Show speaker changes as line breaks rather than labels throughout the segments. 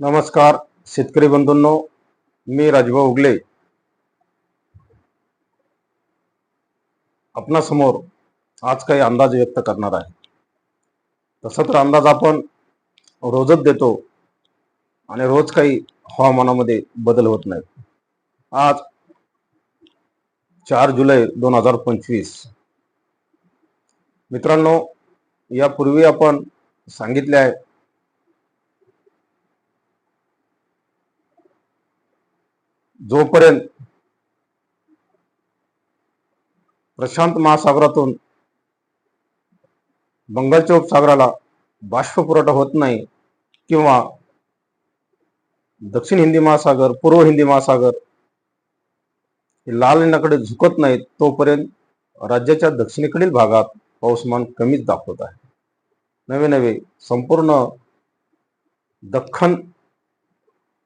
नमस्कार शेतकरी बंधूंनो मी राजभाऊ उगले. आपणासमोर आज काही अंदाज व्यक्त करणार आहे. तसं तर अंदाज आपण रोजच देतो आणि रोज काही हवामानामध्ये बदल होत नाहीत. आज चार जुलै दोन हजार पंचवीस. मित्रांनो यापूर्वी आपण सांगितले आहे जोपर्यंत प्रशांत महासागरातून बंगालच्या उपसागराला बाष्प पुरवठा होत नाही किंवा दक्षिण हिंदी महासागर पूर्व हिंदी महासागर हे लाल नकडे झुकत नाहीत तोपर्यंत राज्याच्या दक्षिणेकडील भागात पाऊसमान कमीच दाखवत आहे. नवे नवे संपूर्ण दख्खन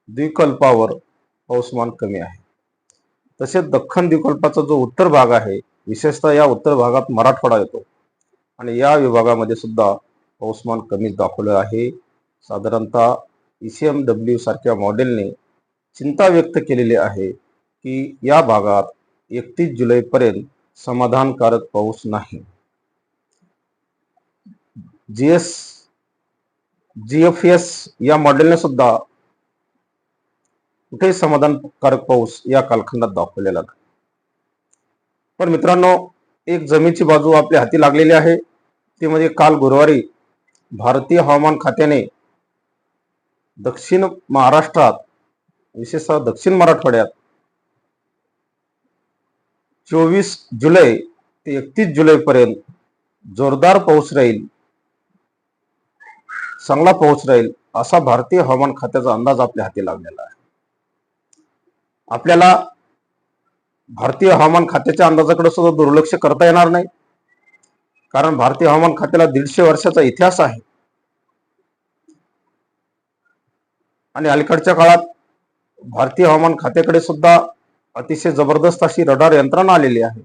द्विकल्पावर पाऊसमान कमी आहे. तसेच दख्खन द्विकल्पाचा जो उत्तर भाग आहे विशेषतः या उत्तर भागात मराठवाडा येतो. आणि या विभागामध्ये सुद्धा पाऊसमान कमीच दाखवलं आहे. साधारणतः ई सी एम डब्ल्यू सारख्या मॉडेलने चिंता व्यक्त केलेली आहे की या भागात एकतीस जुलैपर्यंत समाधानकारक पाऊस नाही. G S G F S या मॉडेलने सुद्धा कुठेही समाधानकारक पाऊस या कालखंडात दाखवलेला नाही. पण मित्रांनो एक जमीनची बाजू आपल्या हाती लागलेली आहे. ती म्हणजे काल गुरुवारी भारतीय हवामान खात्याने दक्षिण महाराष्ट्रात विशेषतः दक्षिण मराठवाड्यात चोवीस जुलै ते एकतीस जुलैपर्यंत जोरदार पाऊस राहील चांगला पाऊस राहील असा भारतीय हवामान खात्याचा अंदाज आपल्या हाती लागलेला आहे. आपल्याला भारतीय हवामान खात्याच्या अंदाजाकडे सुद्धा दुर्लक्ष करता येणार नाही. कारण भारतीय हवामान खात्याला दीडशे वर्षाचा इतिहास आहे. आणि अलीकडच्या काळात भारतीय हवामान खात्याकडे सुद्धा अतिशय जबरदस्त अशी रडार यंत्रणा आलेली आहे.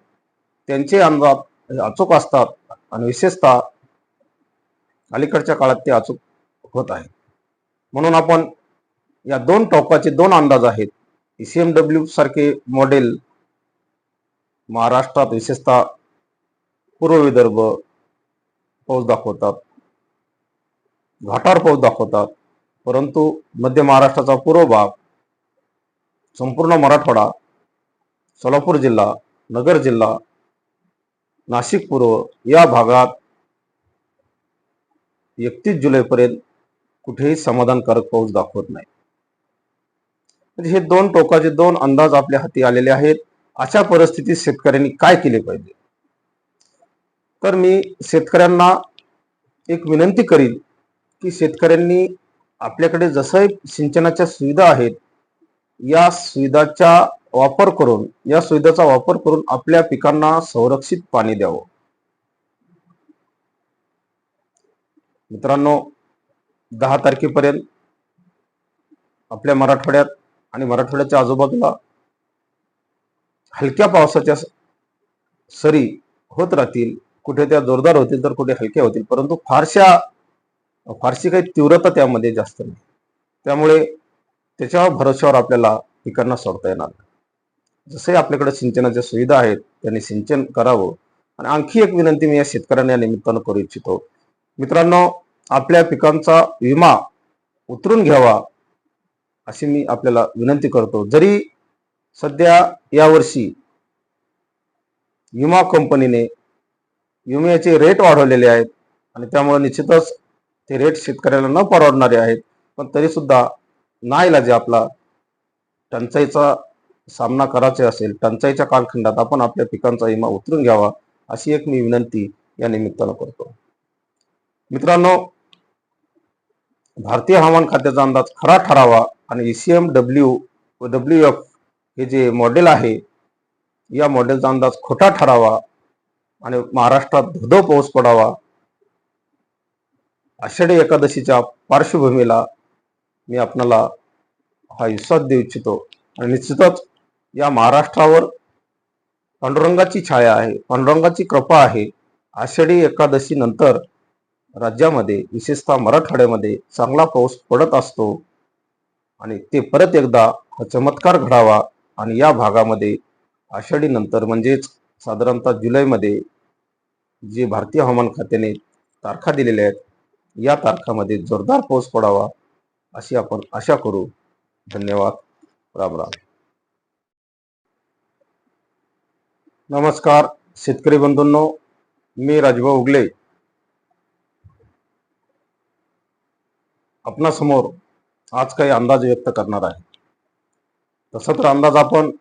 त्यांचे अंदाज अचूक असतात आणि विशेषतः अलीकडच्या काळात ते अचूक होत आहे म्हणून आपण या दोन टोकाचे दोन अंदाज आहेत. डब्ल्यू सारखे मॉडेल महाराष्ट्रात विशेषतः पूर्व विदर्भ पाऊस दाखवतात. घाटावर पाऊस दाखवतात. परंतु मध्य महाराष्ट्राचा पूर्व भाग संपूर्ण मराठवाडा सोलापूर जिल्हा नगर जिल्हा नाशिक पूर्व या भागात एकतीस जुलैपर्यंत कुठेही समाधानकारक पाऊस दाखवत नाही. म्हणजे हे दोन टोकाचे दोन अंदाज आपल्या हाती आलेले आहेत. अशा परिस्थितीत शेतकऱ्यांनी काय केले पाहिजे? तर मी शेतकऱ्यांना एक विनंती करील की शेतकऱ्यांनी आपल्याकडे जसं सिंचनाच्या सुविधा आहेत या सुविधाचा वापर करून या सुविधाचा वापर करून आपल्या पिकांना संरक्षित पाणी द्यावं. मित्रांनो दहा तारखेपर्यंत आपल्या मराठवाड्यात आणि मराठवाड्याच्या आजूबाजूला हलक्या पावसाच्या सरी होत राहतील कुठे त्या जोरदार होतील तर कुठे हलक्या होतील. परंतु फारशा फारशी काही तीव्रता त्यामध्ये जास्त नाही. त्यामुळे त्याच्या भरोश्यावर आपल्याला पिकांना सोडता येणार जसे आपल्याकडे सिंचनाच्या सुविधा आहेत त्यांनी सिंचन करावं. आणि आणखी एक विनंती मी या शेतकऱ्यांना या निमित्तानं करू इच्छितो. मित्रांनो आपल्या पिकांचा विमा उतरून घ्यावा. अशी मी आपल्याला विनंती करतो. जरी सध्या यावर्षी विमा कंपनीने विम्याचे रेट वाढवलेले आहेत आणि त्यामुळे निश्चितच ते रेट शेतकऱ्याला न परवडणारे आहेत पण तरी सुद्धा नाईलाजे आपला टंचाईचा सामना करायचा असेल टंचाईच्या कालखंडात आपण आपल्या पिकांचा विमा उतरून घ्यावा अशी एक मी विनंती या निमित्तानं करतो. मित्रांनो भारतीय हवामान खात्याचा अंदाज खरा ठरावा आणि ई सीएम डब्ल्यू व डब्ल्यू एफ हे जे मॉडेल आहे या मॉडेलचा अंदाज खोटा ठरावा आणि महाराष्ट्रात धोधो पाऊस पडावा आषाढी एकादशीच्या पार्श्वभूमीला मी आपणाला हा विश्वास देऊ इच्छितो. आणि निश्चितच या महाराष्ट्रावर पांडुरंगाची छाया आहे पांडुरंगाची कृपा आहे आषाढी एकादशी नंतर राज्यामध्ये विशेषतः मराठवाड्यामध्ये चांगला पाऊस पडत असतो. आणि ते परत एकदा चमत्कार घडावा आणि या भागामध्ये आषाढी नंतर म्हणजेच साधारणतः जुलैमध्ये जे भारतीय हवामान खात्याने तारखा दिलेल्या आहेत या तारखामध्ये जोरदार पाऊस पडावा अशी आपण आशा करू. धन्यवाद. राम राम. नमस्कार शेतकरी बंधूंनो मी राजभाऊ उगले. आपणासमोर आज काही अंदाज व्यक्त करणार आहे. तसं तर अंदाज आपण